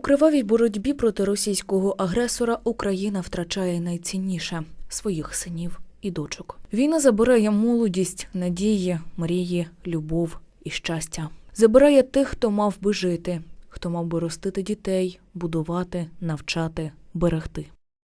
У кривавій боротьбі проти російського агресора Україна втрачає найцінніше своїх синів і дочок. Війна забирає молодість, надії, мрії, любов і щастя. Забирає тих, хто мав би жити, хто мав би ростити дітей, будувати, навчати, берегти.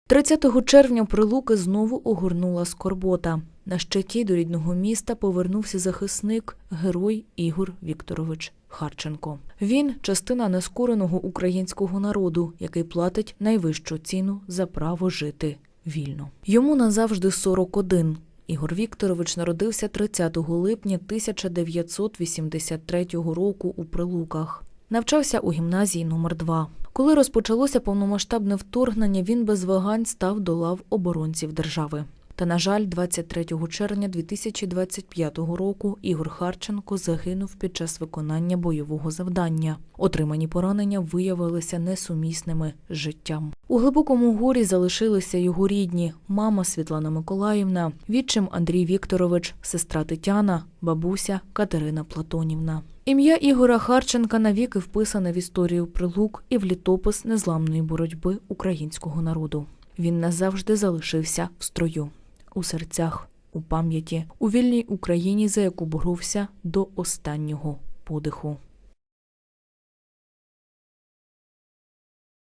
30 червня Прилуки знову огорнула скорбота. На щиті до рідного міста повернувся захисник, герой Ігор Вікторович Харченко. Він частина нескореного українського народу, який платить найвищу ціну за право жити вільно. Йому назавжди 41. Ігор Вікторович народився 30 липня 1983 року у Прилуках. Навчався у гімназії номер 2 Коли розпочалося повномасштабне вторгнення, він без вагань став до лав оборонців держави. Та, на жаль, 23 червня 2025 року Ігор Харченко загинув під час виконання бойового завдання. Отримані поранення виявилися несумісними з життям. У глибокому горі залишилися його рідні: мама Світлана Миколаївна, відчим Андрій Вікторович, сестра Тетяна, бабуся Катерина Платонівна. Ім'я Ігора Харченка навіки вписане в історію прилук і в літопис незламної боротьби українського народу. Він назавжди залишився в строю, у серцях, у пам'яті, у вільній Україні, за яку боровся до останнього подиху.